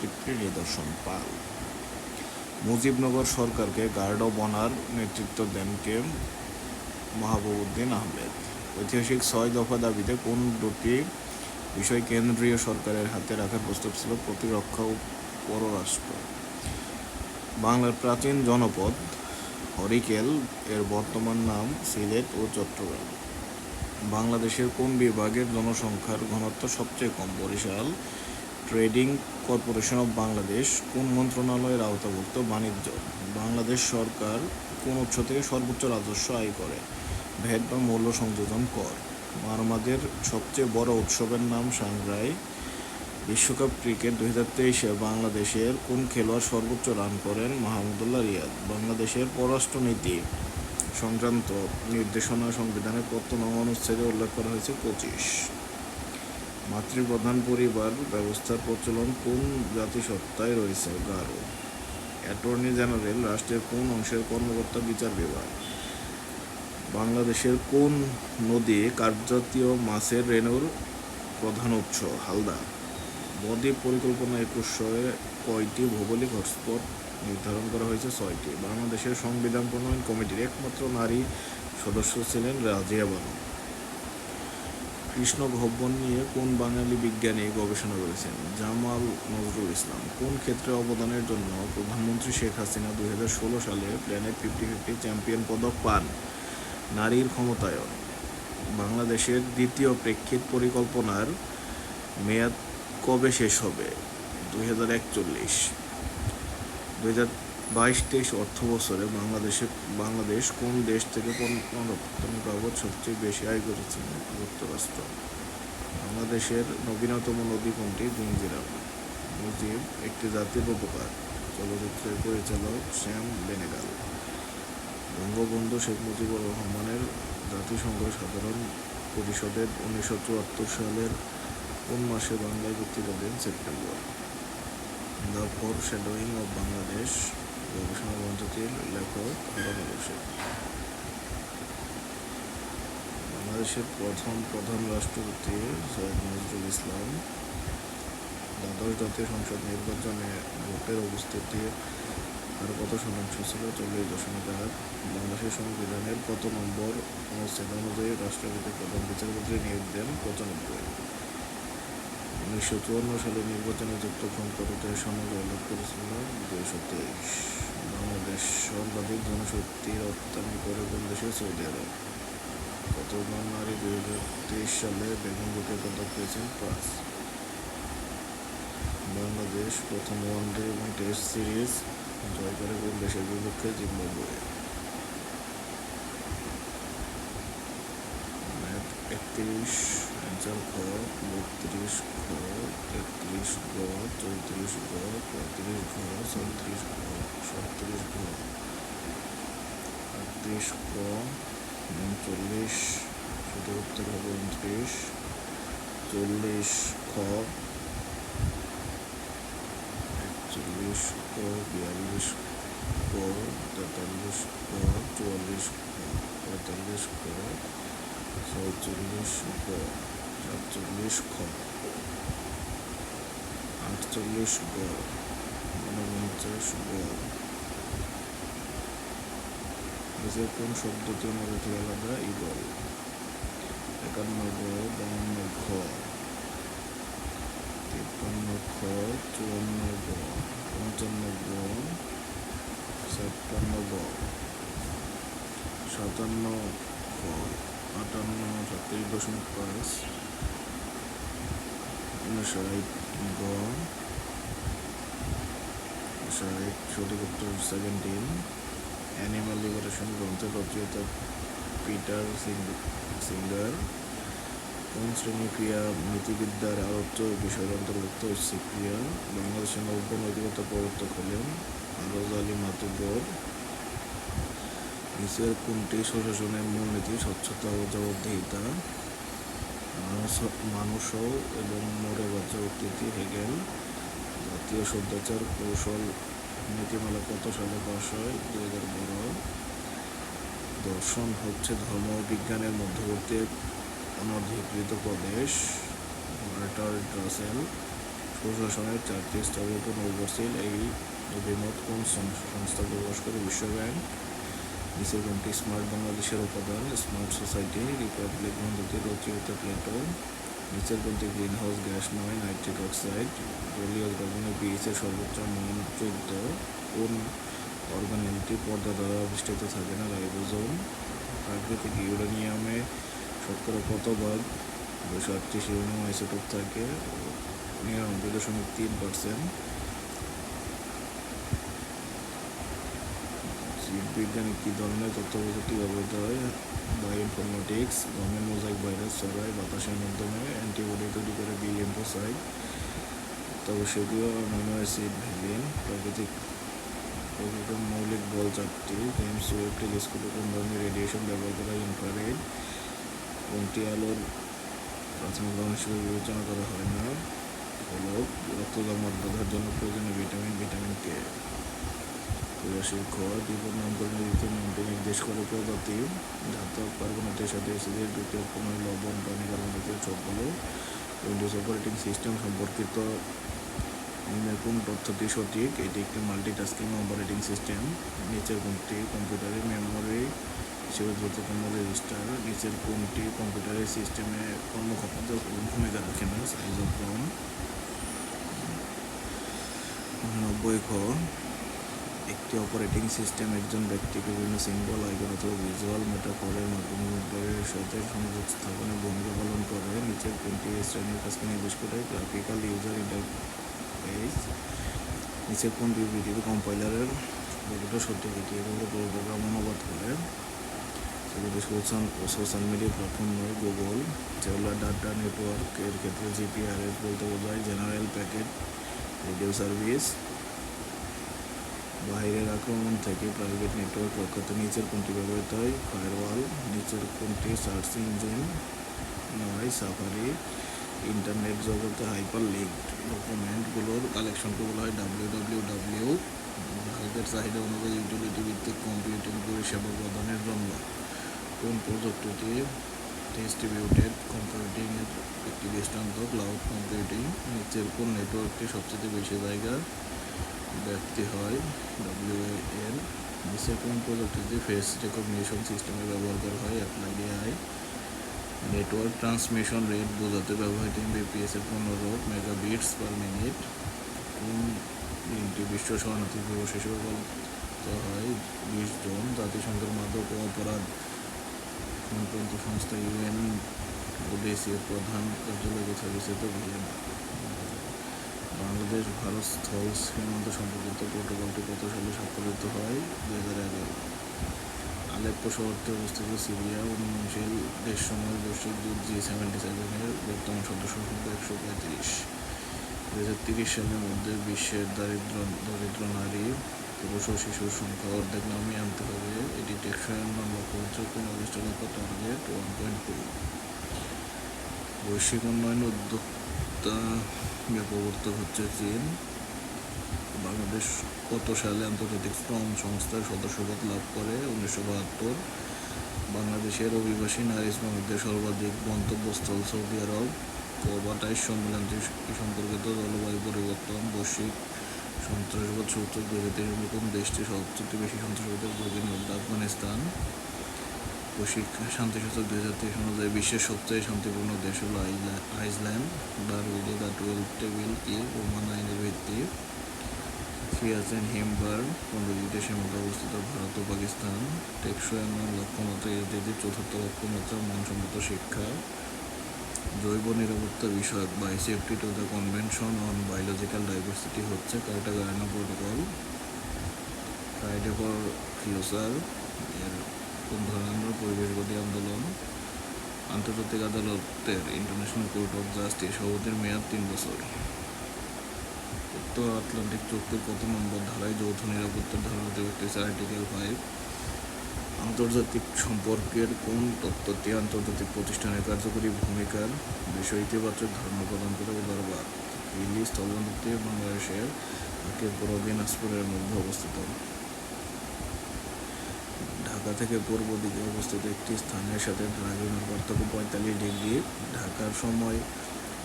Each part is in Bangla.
পিতৃ নিদর্শন পাল মুজিবনগর সরকারকে গার্ড অব অনার নেতৃত্ব দেন কে মাহবুবউদ্দিন আহমেদ। ঐতিহাসিক ছয় দফা দাবিতে কোন দুটি বিষয় কেন্দ্রীয় সরকারের হাতে রাখার প্রস্তাব ছিল? প্রতিরক্ষা ও পররাষ্ট্র। বাংলার প্রাচীন জনপদ হরিকেল এর বর্তমান নাম সিলেট ও চট্টগ্রাম। বাংলাদেশের কোন বিভাগের জনসংখ্যার ঘনত্ব সবচেয়ে কম? Barishal trading corporation of Bangladesh কোন মন্ত্রণালয়ের আওতাভুক্ত বাণিজ্য? বাংলাদেশ সরকার কোন উৎস থেকে সর্বোচ্চ রাজস্ব আয় করে? ভ্যাট বা মূল্য সংযোজন কর। মারমাদের সবচেয়ে বড় উৎসবের নাম সাংগ্রাই বিশ্বকাপ ক্রিকেট দুই হাজার তেইশে বাংলাদেশের কোন খেলোয়াড় সর্বোচ্চ রান করেন? মাহমুদুল্লাহ রিয়াদ। বাংলাদেশের পররাষ্ট্রনীতি সংক্রান্ত নির্দেশনা সংবিধানের কত নং অনুচ্ছেদে উল্লেখ করা হয়েছে? পঁচিশ। মাতৃপ্রধান পরিবার ব্যবস্থার প্রচলন কোন জাতিসত্তায় রয়েছে? গারো। অ্যাটর্নি জেনারেল, রাষ্ট্রের কোন অংশের কর্মকর্তা বিচার বিভাগ? বাংলাদেশের কোন নদী কার্যজাতীয় মাছের রেণুর প্রধান উৎস? হালদা। বদ্বীপ পরিকল্পনা একুশে কয়টি ভৌগোলিক হটস্পট নির্ধারণ করা হয়েছে? ছয়টি। বাংলাদেশের সংবিধান প্রণয়ন কমিটির একমাত্র নারী সদস্য ছিলেন রাজিয়া বানু। কৃষ্ণ গহ্বর নিয়ে কোন বাঙালি বিজ্ঞানী গবেষণা করেছেন? জামাল নজরুল ইসলাম, কোন ক্ষেত্রে অবদানের জন্য প্রধানমন্ত্রী শেখ হাসিনা দুই সালে প্ল্যানেট ফিফটি ফিফটি চ্যাম্পিয়ন পদক পান? নারীর ক্ষমতায়ন, বাংলাদেশের দ্বিতীয় প্রেক্ষিত পরিকল্পনার মেয়াদ কবে শেষ হবে? দুই হাজার একচল্লিশ, দুই হাজার বাইশ তেইশ অর্থ বছরে বাংলাদেশে, বাংলাদেশ কোন দেশ থেকে পণ্য রপ্তানি বাবদ সবচেয়ে বেশি আয় করেছে? যুক্তরাষ্ট্র। বাংলাদেশের নবীনতম নদী কোনটি? জঞ্জিরা মুজিব একটি জাতির উপকার। চলচ্চিত্রের পরিচালক শ্যাম বেনেগাল। বঙ্গবন্ধু শেখ মুজিবুর রহমানের জাতিসংঘ সাধারণ পরিষদের উনিশশো চুয়াত্তর সালের কোন মাসে বাংলায় বক্তৃতা দেন September. The foreshadowing of Bangladesh গবেষণা গ্রন্থটির লেখক হোসেন বাংলাদেশের প্রথম প্রধান রাষ্ট্রপতি সৈয়দ নজরুল ইসলাম দ্বাদশ জাতীয় সংসদ নির্বাচনে ভোটের উপস্থিতি আর কত শতাংশ ছিল? চল্লিশ দশমিক আট। বাংলাদেশের সংবিধানের কত নম্বর অনুচ্ছেদ অনুযায়ী রাষ্ট্রপতি প্রধান বিচারপতি নিয়োগ দেন পঁচানব্বই। উনিশশো চুয়ান্ন সালে নির্বাচনে যুক্তফ্রন্ট কতটাই সনদ উল্লেখ করেছিল দুইশো তেইশ বাংলাদেশ সর্বাধিক জনশক্তি রপ্তানি করে কোন দেশে সৌদি আরব। কতজন নারী দুই হাজার তেইশ সালে বেগম বুকে পদক পেয়েছেন পাঁচ বাংলাদেশ প্রথম ওয়ানডে এবং টেস্ট সিরিজ জয় করে কোন দেশের বিপক্ষে জিম্বাবুয়ে। একত্রিশ অ্যান্সার খ বত্রিশ খ তেত্রিশ গ চৌত্রিশ গ পঁয়ত্রিশ ঘ চৌত্রিশ ঘ সত্রিশ ঘ আটত্রিশ ক উনচল্লিশ, শুধু উত্তর হবে উনত্রিশ। চল্লিশ খ একচল্লিশ ক বিয়াল্লিশ ক তেতাল্লিশ ক চুয়াল্লিশ ক পঁয়তাল্লিশ ক ছয়চল্লিশ ক সাতচল্লিশ খ আটচল্লিশ গ ঊনপঞ্চাশ গ নিচের কোন শব্দটি আমাদের থেকে আলাদা? ইগল একান্ন গ বাউন্ন ঘ তিপ্পান্ন খ চুয়ান্ন গ পঞ্চান্ন গ ছাপ্পান্ন গ সাতান্ন খ আটান্ন, সাতত্রিশ দশমিক পাঁচ। উনষাট গ ষাট সঠিক উত্তর সেভেন্টিন অ্যানিমাল লিবারেশন গ্রন্থের রচয়িতা পিটার সিঙ্গার কোন শ্রেণি ক্রিয়া নীতিবিদ্যার আলোচ্য বিষয়ের অন্তর্ভুক্ত ঐচ্ছিক ক্রিয়া বাংলাদেশের নব্য নৈতিকতা প্রবর্তক হলেন আরজ আলী মাতুব্বর নিচের কোনটি প্রশাসনের মূলনীতি স্বচ্ছতা ও জবাবদিহিতা মানুষও এবং মরে বাচ্চা উক্তিটি হেগেল জাতীয় সদ্যাচার কৌশল নীতিমালা কত সালে পাশ হয়? দুই হাজার বারো। দর্শন হচ্ছে ধর্ম বিজ্ঞানের মধ্যবর্তী অনধিকৃত প্রদেশ। মার্টার ড্রাসেল প্রশাসনের চারটি স্তরের উপর নির্ভরশীল এই অভিমত কোন সংস্থা প্রকাশ করে? বিশ্ব নিচের স্মার্ট বাংলাদেশের উপাদান স্মার্ট সোসাইটি রিপাবলিক বন্ধুদের রচয়িতা প্লেটো নিচের কোনটি গ্রিন হাউস গ্যাস নয় নাইট্রিক অক্সাইড জলীয় দ্রবণে পিএইচের সর্বোচ্চ মান চোদ্দ, কোন অর্গানেলটি পর্দা দ্বারা আবিষ্কৃত থাকে না? রাইবোজোম, প্রাকৃতিক ইউরেনিয়ামে শতকরা কত ভাগ দুশো আটত্রিশ ইউরেনিয়াম আইসোটোপ থাকে, নিরানব্বই দশমিক তিন পার্সেন্ট জীববিজ্ঞানে কী ধরনের তথ্য প্রযুক্তি ব্যবহৃত হয়? বায়োইনফরমেটিক্স গমের মোজাইক ভাইরাস ছড়ায়, বাতাসের মাধ্যমে অ্যান্টিবডি তৈরি করে বি তবে সেগুলো অ্যামিনো অ্যাসিড ভ্যালিন প্রাকৃতিক প্রকৃতির মৌলিক বল চারটি জেমস ওয়েব টেলিস্কোপে কোন ধরনের রেডিয়েশন ব্যবহার করা ইনফ্রারেড কোনটি আলোর প্রাথমিক উদাহরণ হিসেবে বিবেচনা করা হয় না? রক্ত জমাট বাঁধার জন্য প্রয়োজনীয় ভিটামিন ভিটামিন কে তিরাশির খ নামকরণের রীতি নির্দেশ করে প্রজাতি ধাতব কার্বনেটের সাথে অ্যাসিডের দ্বিতীয় কোনো লবণ, পানি, কার্বন জাতীয় সবগুলো উইন্ডোজ অপারেটিং সিস্টেম সম্পর্কিত। কোন তথ্যটি সঠিক? এটি একটি মাল্টিটাস্কিং অপারেটিং সিস্টেম নিচের কোনটি? কম্পিউটারের মেমোরি হিসেবে দ্রুততম রেজিস্টার নিচের কোনটি? কম্পিউটারের সিস্টেমে কর্মক্ষমতা ভূমিকা রাখে না? সাইজ অফ নব্বই একটি অপারেটিং সিস্টেম, একজন ব্যক্তিকে বিভিন্ন সিম্বল, আইকন অথবা ভিজুয়াল মেটাফরের মাধ্যমে কম্পিউটারের সাথে সংযোগ স্থাপনে ভূমিকা পালন করে। নিচের এই শ্রেণির কাজকে নির্দেশ করে গ্রাফিক্যাল ইউজার ইন্টারফেস নিচের কোন বিবৃতিতে কম্পাইলারের বইটা সঠিক এটি এভাবে প্রোগ্রাম অনুবাদ করে। সোশ্যাল সোশ্যাল মিডিয়া প্ল্যাটফর্ম নয় গুগল যেগুলো ডাটা নেটওয়ার্ক এর ক্ষেত্রে জিপিআরএস বলতে বোঝায়। জেনারেল প্যাকেট রেডিও সার্ভিস বাইরের আক্রমণ থেকে প্রাইভেট নেটওয়ার্ক রক্ষাতে নিচের কোনটি ব্যবহৃত হয়? ফায়ারওয়াল নিচের কোনটি? সার্চ ইঞ্জিন নয় সাফারি ইন্টারনেট জগতে হাইপার লিঙ্ক ডকুমেন্টগুলোর কালেকশনকে বলা হয় ডাব্লিউ ডাব্লিউ ডাব্লিউ গ্রাহকের চাহিদা অনুযায়ী ইউটিলিটি ভিত্তিক কম্পিউটিং পরিষেবা প্রদানের জন্য। কোন প্রযুক্তিটি? ডিস্ট্রিবিউটেড কম্পিউটিংয়ের একটি দৃষ্টান্ত ক্লাউড কম্পিউটিং নিচের কোন নেটওয়ার্কটি সবচেয়ে বেশি জায়গা? ব্যাপ্তি হয় ডব্লিউএএন নিচে কোন প্রযুক্তিতে ফেস রেকগনিশন সিস্টেমে ব্যবহার করা হয় applied AI network transmission rate বোঝাতে ব্যবহৃত বিপিএস এর পনেরো মেগাবিটস পার মিনিট কোন দিনটি বিশ্ব শরণার্থী দিবস হিসেবে পালিত হয়, বিশ জুন, জাতিসংঘের মাদক ও অপরাধ সংক্রান্ত সংস্থা ইউএন ওডিসি এর প্রধান কার্যালয় কোথায় ভিয়েনা বাংলাদেশ ভারত স্থল সীমান্ত সম্পর্কিত প্রোটোকলটি কত সালে স্বাক্ষরিত হয় দু হাজার এগারো। আলেপ্পো শহরটি অবস্থিত সিরিয়া উন্নয়নশীল দেশসমূহের বৈশ্বিক দূত জি সেভেন্টি সেভেনের বর্তমান সদস্য সংখ্যা একশো পঁয়ত্রিশ। দু হাজার তিরিশ সালের মধ্যে বিশ্বের দারিদ্র, দরিদ্র নারী, পুরুষ ও শিশুর সংখ্যা অর্ধেক নামিয়ে আনতে হবে। এটি টেকসই উন্নয়ন লক্ষ্য হচ্ছে পনেরো লক্ষ টার্গেট ওয়ান পয়েন্ট টু বৈশ্বিক উন্নয়ন উদ্যোক্তা প্রবর্তক হচ্ছে চীন। বাংলাদেশ কত সালে আন্তর্জাতিক শ্রম সংস্থার সদস্যপদ লাভ করে? উনিশশো বাহাত্তর। বাংলাদেশের অভিবাসী নারী শ্রমিকদের সর্বাধিক গন্তব্যস্থল সৌদি আরব। কোপ আঠাইশ সম্মেলনটি সম্পর্কিত জলবায়ু পরিবর্তন, বৈশ্বিক সন্ত্রাসবাদ সূচক দু হাজার দেশটি সবচেয়ে বেশি সন্ত্রাসবাদের ঝুঁকির মধ্যে আফগানিস্তান। বৈশ্বিক শান্তি সূচক দুই হাজার তেইশ অনুযায়ী বিশ্বের সবচেয়ে শান্তিপূর্ণ দেশ হলো আইসল্যান্ড ডারউইনে দ্য টুয়েলভ টেবিল কি রোমান আইনের ভিত্তি। সিয়াচেন হিমবার দেশের মধ্যে অবস্থিত ভারত ও পাকিস্তান। টেকসই উন্নয়ন লক্ষ্যমাত্রা এসডিজির চতুর্থ লক্ষ্যমাত্রা মানসম্মত শিক্ষা। জৈব নিরাপত্তা বিষয়ক biosafety to the convention on biological diversity হচ্ছে Cartagena protocol. Friday for future এর ধরনের পরিবেশবাদী আন্দোলন, আন্তর্জাতিক আদালতের ইন্টারন্যাশনাল কোর্ট অফ জাস্টিস সভাপতির মেয়াদ তিন বছর। উত্তর আটলান্টিক চুক্তির কত নম্বর ধারায় যৌথ নিরাপত্তার ধারণা দেখতেছে আর্টিকেল ফাইভ আন্তর্জাতিক সম্পর্কের কোন তত্ত্বটি আন্তর্জাতিক প্রতিষ্ঠানের কার্যকরী ভূমিকার বিষয় ইতিবাচক ধারণা প্রদান করে উদারবাদ হিলি স্থলবন্দরটি বাংলাদেশের আকিবপুর ও দিনাজপুরের মধ্যে অবস্থিত। ঢাকা থেকে পূর্ব দিকে অবস্থিত একটি স্থানের সাথে দ্রাঘিমার পার্থক্য পঁয়তাল্লিশ ডিগ্রি। ঢাকার সময়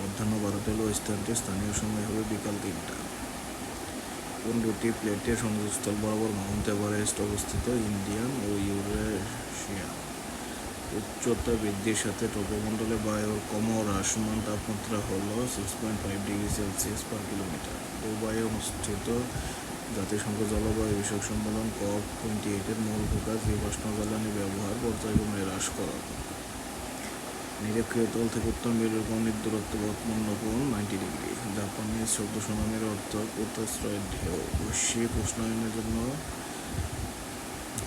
মধ্যাহ্ন বারোটা হলো স্থানটি স্থানীয় সময় হবে বিকাল তিনটা। কোন দুটি প্লেটের সংযোগস্থল বরাবর মাউন্ট এভারেস্ট অবস্থিত ইন্ডিয়ান ও ইউরেশিয়া। উচ্চতা বৃদ্ধির সাথে ট্রপোমণ্ডলে বায়ুর ক্রমহ্রাসমান তাপমাত্রা হল six point five degree Celsius per kilometre দুবাইয়ে অনুষ্ঠিত জাতিসংঘ জলবায়ু বিষয়ক সম্মেলন কপ টোয়েন্টি এইটের মূল ফোকাস জীবাশ্ম জ্বালানি ব্যবহার পর্যায়ক্রমে হ্রাস করা। নিরক্ষীয় তল থেকে উত্তম মেরুর কোণের দূরত্ব বর্তমান কোণ নাইনটি ডিগ্রি জাপানিজ শব্দ সুনামের অর্থ পোতাশ্রয়ের ঢেউ। বৈশ্বিক উষ্ণায়নের জন্য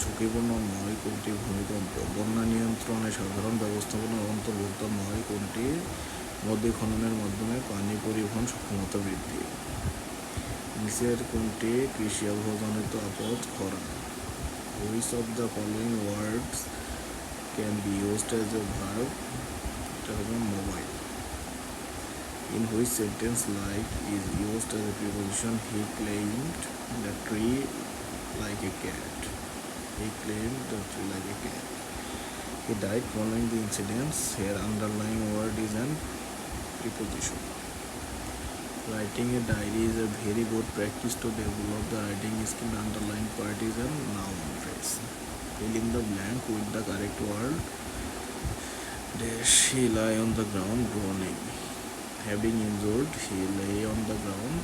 ঝুঁকিপূর্ণ নয় কোনটি ভূমিকম্প? বন্যা নিয়ন্ত্রণে সাধারণ ব্যবস্থাপনার অন্তর্ভুক্ত নয় কোনটি? নদী খননের মাধ্যমে পানি পরিবহন সক্ষমতা বৃদ্ধি। নিচের কোনটি কৃষি আবহাওয়াজনিত আপদ খরা which of the following words can be used as a verb এটা হবে mobile in which sentence like is used as a preposition he claimed the tree like a cat he claimed the tree like a cat he died following the incidents here underlying word is an preposition writing a diary is a very good practice to develop the writing skill the underlying part is a noun phrase fill in the blank with the correct word dash he lie on the ground groaning having injured, he lay on the ground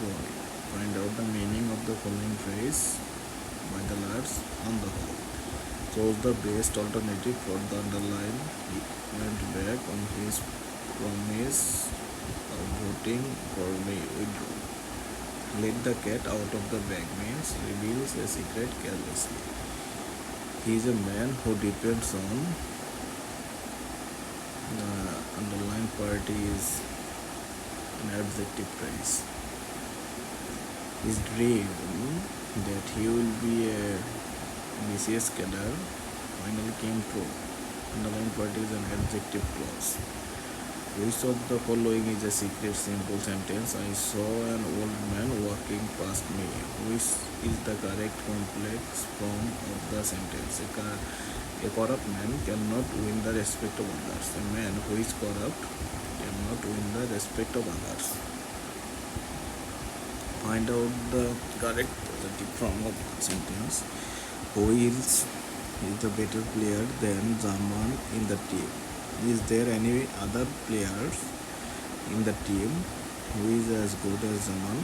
groaning. Find out the meaning of the following phrase by the lads on the whole. Chose the best alternative for the underline. He went back on his promise voting for me. Let the cat out of the bag means reveals a secret carelessly. He is a man who depends on the underlying part is an adjective phrase. His dream that he will be a BCS cadre finally came true. Underlying part is an adjective clause. Which of the following is a secret simple sentence? I saw an old man walking past me. Which is the correct complex form of the sentence? A car a corrupt man cannot win the respect of others. A man who is corrupt cannot win the respect of others. Find out the correct positive form of the sentence. Who is, is the better player than Zaman in the team? Is there any other players in the team who is as good as Zaman?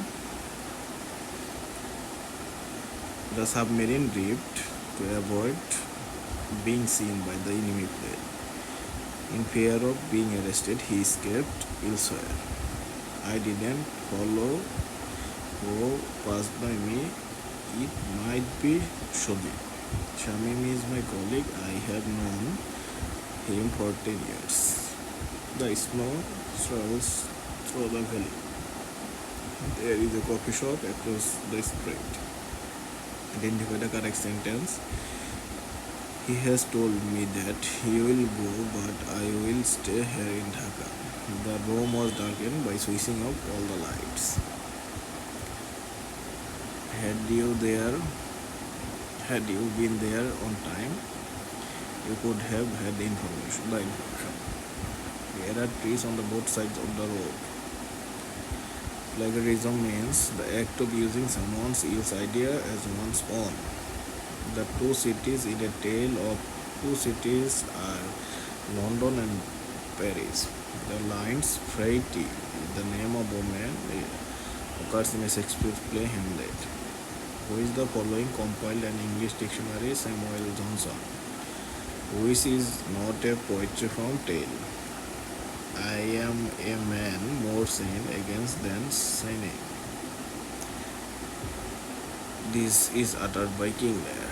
The submarine drift to avoid being seen by the enemy plane. In fear of being arrested, he escaped elsewhere. I didn't follow who passed by me. It might be Shobi. Shamim is my colleague. I have known him for 10 years. The snow travels through the valley. There is a coffee shop across the street. Identify the correct sentence. He has told me that he will go, but I will stay here in Dhaka. The room was darkened by switching off all the lights. Had you there, had you been there on time, you could have had the information. The information. There are trees on the both sides of the road. Plagiarism means the act of using someone's else idea as one's own. The two cities in a tale of two cities are London and Paris. The lines Freighty, the name of a woman, occurs in a Shakespeare play Hamlet. Who is the following compiled an English dictionary Samuel Johnson? Which is not a poetry from tale. I am a man more sin against than sinning. This is uttered by King Lear.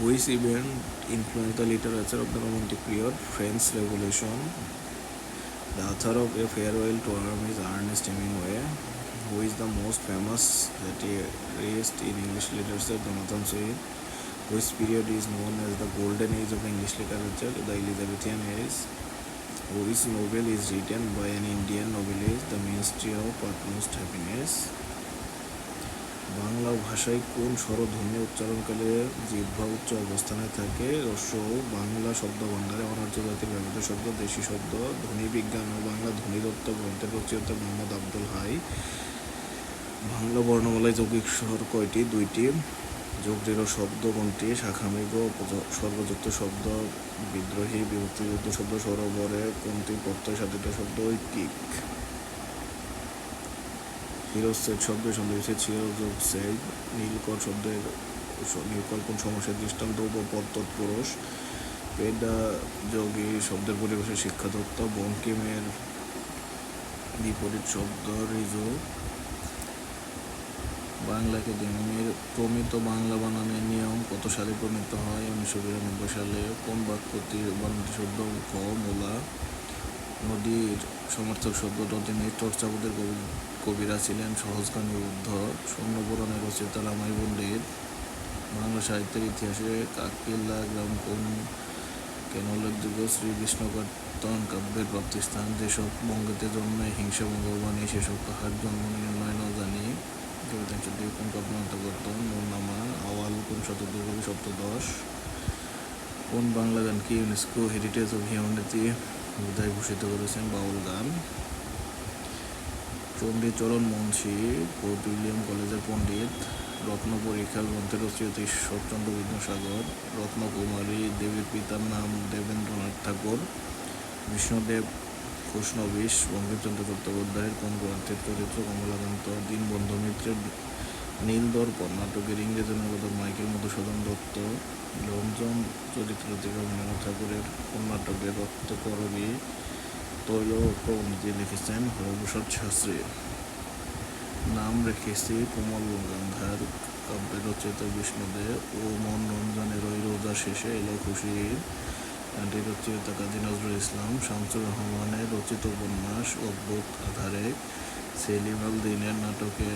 Which event influenced the literature of the Romantic period? French Revolution. The author of A Farewell to Arm is Ernest Hemingway. Who is the most famous satirist in English literature? Jonathan Swift. Which period is known as the golden age of English literature? The Elizabethan age. Which novel is written by an Indian novelist? The Ministry of Utmost Happiness. Bangla ভাষায় কোন স্বরধ্বনি উচ্চারণকালে জিহ্বা উচ্চ অবস্থানে থাকে রস্য বাংলা শব্দভাণ্ডারে অনার্য জাতির ব্যবহৃত শব্দ দেশি শব্দ ধ্বনি বিজ্ঞান ও বাংলা ধ্বনিতত্ত্ব গ্রন্থের রচয়িতা মোহাম্মদ আব্দুল হাই বাংলা বর্ণমালায় যৌগিক স্বর কয়টি? দুইটি। যোগদৃঢ় শব্দ কোনটি? শাখামৃগ সর্বযুক্ত শব্দ, বিদ্রোহী, বিভক্তিযুক্ত শব্দ, সরোবরে কোনটি? প্রত্যয় সাধিত শব্দ, ঐকিক। হিরোসেট শব্দের সন্দেহ চিরযোগ সেট নীলকর শব্দের নীলকর কোন সমস্যার দৃষ্টান্ত? উপপদ, তৎপুরুষ। পেডা যোগী শব্দের পরিবেশের শিক্ষাতত্ত্ব, বঙ্কিমের বিপরীত শব্দ, রিজু। বাংলা একাডেমির প্রমিত বাংলা বানানের নিয়ম কত সালে প্রণীত হয়? উনিশশো বিরানব্বই সালে কোন বাক্যটির বানানটি শব্দ ক মূলা নদীর সমর্থক শব্দ নদী চর্চাবোধের কবি, কবিরা ছিলেন সহজগামী বুদ্ধ স্বর্ণপুরাণের রচয়িতা রামাই পণ্ডিত। বাংলা সাহিত্যের ইতিহাসে কাকিল্লা গ্রাম কোন কেন উল্লেখযোগ্য? শ্রীকৃষ্ণ কীর্তন কাব্যের প্রাপ্তিস্থান। যেসব বঙ্গতে জন্মে হিংসা বঙ্গবাণী সেসব কাহার জন্ম নির্ণয় ন জানি। কোন অন্তর্গত আওয়াল কোন সপ্তদশ। কোন বাংলা গানকে ইউনেস্কো হেরিটেজ অফ হিউম্যানিটি ঘোষিত করেছেন? বাউল গান। চণ্ডীচরণ মুন্সী ফোর্ট উইলিয়াম কলেজের পণ্ডিত। রত্ন পরীক্ষা গ্রন্থের রচয়িতা ঈশ্বরচন্দ্র বিদ্যাসাগর। রত্নকুমারী, দেবীর পিতার নাম দেবেন্দ্রনাথ ঠাকুর। বিষ্ণুদেব খুশনবিশ বঙ্কিমচন্দ্র চট্টোপাধ্যায়ের কোন গ্রন্থের চরিত্র কমলাকান্ত দীনবন্ধু মিত্রের নীল দর্পণ নাটকের ইংরেজি অনুবাদক মাইকেল মধুসূদন দত্ত, রঞ্জন চরিত্র থেকে রবীন্দ্রনাথ ঠাকুরের কোন নাটকের রক্তকরবী তৈল প্রবন্ধী লিখেছেন হরভূষণ শাস্ত্রী। নাম রেখেছি কোমল গঙ্গাধার, কাব্যের রচয়িতা বিষ্ণুদেব ও মন রঞ্জনের ওই রোজা শেষে এলো খুশির গানটির রচয়িতা কাজী নজরুল ইসলাম, শামসুর রহমানের রচিত উপন্যাস অদ্ভুত আধারে সেলিম আল দিনের নাটকে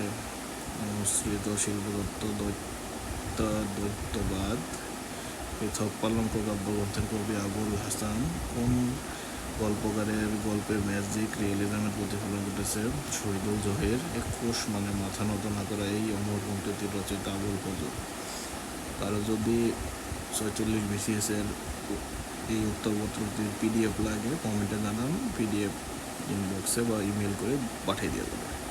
সংস্কৃত শিল্পদত্ত দৈত্য দৈত্যবাদ পৃথক পালঙ্ক কাব্যগ্রন্থের কবি আবুল হাসান, কোন গল্পকারের গল্পে ম্যাজিক রিয়েলিজমের প্রতিফলন ঘটেছে? শহীদুল জহির, একুশ মানে মাথা নত না করা এই অমর পঙ্ক্তিটির রচিত আবুল ফজল। কারও যদি ছয়চল্লিশ বিসিএসের এই উত্তরপত্রটির পিডিএফ লাগে কমেন্টে জানান পিডিএফ ইনবক্সে বা ইমেল করে পাঠিয়ে দেওয়া যাবে।